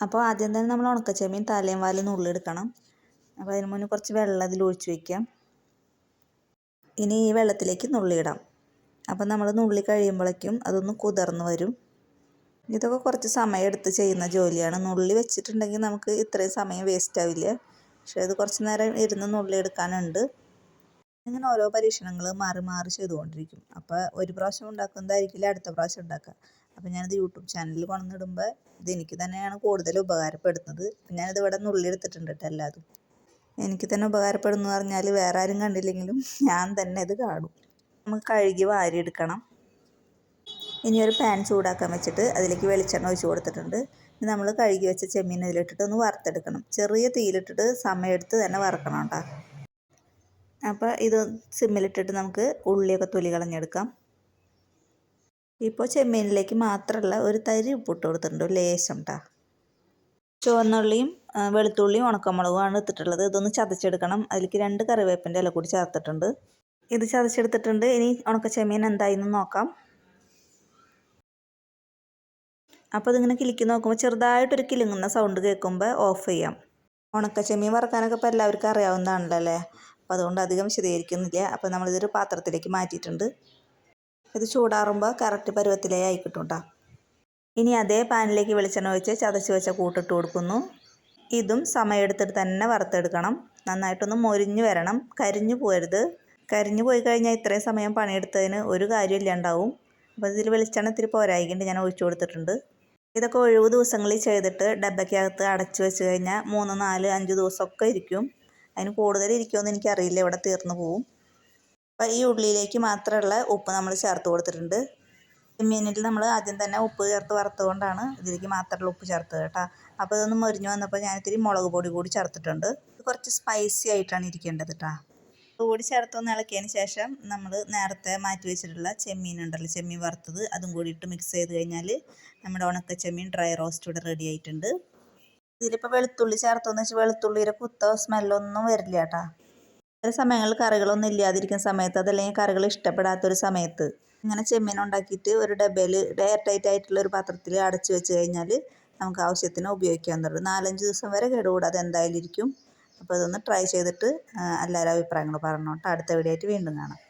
അപ്പോൾ ആദ്യം തന്നെ നമ്മൾ ഉണക്കച്ചെമ്മീൻ തലയും വാലും നുള്ളിയെടുക്കണം അപ്പോൾ അതിന് മുന്നേ കുറച്ച് വെള്ളം അതിൽ ഒഴിച്ച് വയ്ക്കാം. ഇനി ഈ വെള്ളത്തിലേക്ക് നുള്ളിയിടാം അപ്പോൾ നമ്മൾ നുള്ളി കഴിയുമ്പോഴേക്കും അതൊന്ന് കുതിർന്ന് വരും. ഇതൊക്കെ കുറച്ച് സമയം എടുത്ത് ചെയ്യുന്ന ജോലിയാണ്. നുള്ളി വെച്ചിട്ടുണ്ടെങ്കിൽ നമുക്ക് ഇത്രയും സമയം വേസ്റ്റ് ആവില്ല. പക്ഷേ അത് കുറച്ച് നേരം ഇരുന്ന് നുള്ളി എടുക്കാനുണ്ട്. ഇങ്ങനെ ഓരോ പരീക്ഷണങ്ങൾ മാറി മാറി ചെയ്തുകൊണ്ടിരിക്കും. അപ്പോൾ ഒരു പ്രാവശ്യം ഉണ്ടാക്കുന്നതായിരിക്കില്ല അടുത്ത പ്രാവശ്യം ഉണ്ടാക്കുക അപ്പോൾ ഞാനിത് യൂട്യൂബ് ചാനലിൽ കൊണ്ടുവന്നിടുമ്പോൾ ഇത് എനിക്ക് തന്നെയാണ് കൂടുതൽ ഉപകാരപ്പെടുന്നത്. ഞാനിത് ഇവിടെ നുള്ളിലെടുത്തിട്ടുണ്ട് കേട്ടോ എല്ലാതും. എനിക്ക് തന്നെ ഉപകാരപ്പെടുന്നു പറഞ്ഞാൽ വേറെ ആരും കണ്ടില്ലെങ്കിലും ഞാൻ തന്നെ ഇത് കാണും. നമുക്ക് കഴുകി വാരിയെടുക്കണം. ഇനി ഒരു പാൻ ചൂടാക്കാൻ വെച്ചിട്ട് അതിലേക്ക് വെളിച്ചെണ്ണ ഒഴിച്ച് കൊടുത്തിട്ടുണ്ട്. ഇനി നമ്മൾ കഴുകി വെച്ച ചെമ്മീൻ അതിലിട്ടിട്ട് ഒന്ന് വറുത്തെടുക്കണം. ചെറിയ തീയിലിട്ടിട്ട് സമയമെടുത്ത് തന്നെ വറക്കണം കേട്ടോ. അപ്പോൾ ഇത് സിമ്മിലിട്ടിട്ട് നമുക്ക് ഉള്ളിയൊക്കെ തൊലി കളഞ്ഞെടുക്കാം. ഇപ്പോൾ ചെമ്മീനിലേക്ക് മാത്രമല്ല ഒരു തരി ഉപ്പിട്ട് കൊടുത്തിട്ടുണ്ട്. ലേശം കേട്ടോ ചുവന്നുള്ളിയും വെളുത്തുള്ളിയും ഉണക്കമുളകുമാണ് ഇട്ടിട്ടുള്ളത്. ഇതൊന്ന് ചതച്ചെടുക്കണം. അതിലേക്ക് രണ്ട് കറിവേപ്പിന്റെ ഇല കൂടി ചേർത്തിട്ടുണ്ട്. ഇത് ചതച്ചെടുത്തിട്ടുണ്ട്. ഇനി ഉണക്ക ചെമ്മീൻ എന്തായിന്ന് നോക്കാം. അപ്പോൾ ഇതിങ്ങനെ കിളിക്ക് നോക്കുമ്പോൾ ചെറുതായിട്ടൊരു കിലുങ്ങുന്ന സൗണ്ട് കേൾക്കുമ്പോൾ ഓഫ് ചെയ്യാം. ഉണക്ക ചെമ്മീൻ വറക്കാനൊക്കെ ഇപ്പോൾ എല്ലാവർക്കും അറിയാവുന്നതാണല്ലോ അല്ലേ? അപ്പോൾ അതുകൊണ്ട് അധികം വിശദീകരിക്കുന്നില്ല. അപ്പോൾ നമ്മളിതൊരു പാത്രത്തിലേക്ക് മാറ്റിയിട്ടുണ്ട്. ഇത് ചൂടാറുമ്പോൾ കറക്റ്റ് പരുവത്തിലേ ആയി കിട്ടും കേട്ടോ ഇനി അതേ പാനിലേക്ക് വെളിച്ചെണ്ണ ഒഴിച്ച് ചതച്ച് വെച്ച കൂട്ടിട്ട് കൊടുക്കുന്നു. ഇതും സമയമെടുത്തിട്ട് തന്നെ വറുത്തെടുക്കണം. നന്നായിട്ടൊന്ന് മൊരിഞ്ഞു വരണം. കരിഞ്ഞു പോരുത്. കരിഞ്ഞു പോയി കഴിഞ്ഞാൽ ഇത്രയും സമയം പണിയെടുത്തതിന് ഒരു കാര്യമില്ല ഉണ്ടാവും. അപ്പോൾ ഇതിൽ വെളിച്ചെണ്ണ ഇത്തിരി പോരായിക്കൊണ്ട്. ഞാൻ ഒഴിച്ചു കൊടുത്തിട്ടുണ്ട്. ഇതൊക്കെ ഒഴിവ് ദിവസങ്ങളിൽ ചെയ്തിട്ട് ഡബയ്ക്കകത്ത് അടച്ചു വെച്ച് കഴിഞ്ഞാൽ മൂന്ന് നാല് അഞ്ച് ദിവസമൊക്കെ ഇരിക്കും. അതിന് കൂടുതൽ ഇരിക്കുമെന്ന് എനിക്കറിയില്ല. ഇവിടെ തീർന്നു പോവും. അപ്പോൾ ഈ ഉള്ളിയിലേക്ക് മാത്രമുള്ള ഉപ്പ് നമ്മൾ ചേർത്ത് കൊടുത്തിട്ടുണ്ട്. മീനിൽ നമ്മൾ ആദ്യം തന്നെ ഉപ്പ് ചേർത്ത് വറുത്തുകൊണ്ടാണ് ഇതിലേക്ക് മാത്രമുള്ള ഉപ്പ് ചേർത്തത് കേട്ടോ. അപ്പോൾ ഇതൊന്ന് മൊരിഞ്ഞ് വന്നപ്പോൾ ഞാൻ ഇത്തിരി മുളക് പൊടി കൂടി ചേർത്തിട്ടുണ്ട്. കുറച്ച് സ്പൈസി ആയിട്ടാണ് ഇരിക്കേണ്ടത് കേട്ടോ കൂടി ചേർത്തൊന്ന് ഇളക്കിയതിന് ശേഷം നമ്മൾ നേരത്തെ മാറ്റി വെച്ചിട്ടുള്ള ചെമ്മീൻ ഉണ്ടല്ലോ ചെമ്മീൻ വറുത്തത് അതും കൂടി ഇട്ട് മിക്സ് ചെയ്ത് കഴിഞ്ഞാൽ നമ്മുടെ ഉണക്ക ചെമ്മീൻ ഡ്രൈ റോസ്റ്റ് ഇവിടെ റെഡി ആയിട്ടുണ്ട്. ഇതിലിപ്പോൾ വെളുത്തുള്ളി ചേർത്തെന്ന് വെച്ചാൽ വെളുത്തുള്ളിയുടെ കുത്തോ സ്മെല്ലൊന്നും വരില്ല കേട്ടോ ചില സമയങ്ങളിൽ കറികളൊന്നും ഇല്ലാതിരിക്കുന്ന സമയത്ത് അതല്ലെങ്കിൽ കറികൾ ഇഷ്ടപ്പെടാത്തൊരു സമയത്ത് ഇങ്ങനെ ചെമ്മീൻ ഉണ്ടാക്കിയിട്ട് ഒരു ഡബയിൽ എയർ ടൈറ്റ് ആയിട്ടുള്ള ഒരു പാത്രത്തിൽ അടച്ചു വെച്ച് കഴിഞ്ഞാൽ നമുക്ക് ആവശ്യത്തിന് ഉപയോഗിക്കാൻ തുടങ്ങും നാലഞ്ച് ദിവസം വരെ കേടുകൂടാതെ എന്തായാലും ഇരിക്കും. അപ്പോൾ അതൊന്ന് ട്രൈ ചെയ്തിട്ട് എല്ലാവരും അഭിപ്രായങ്ങൾ പറഞ്ഞോട്ടെ. അടുത്ത വീഡിയോ ആയിട്ട് വീണ്ടും കാണാം.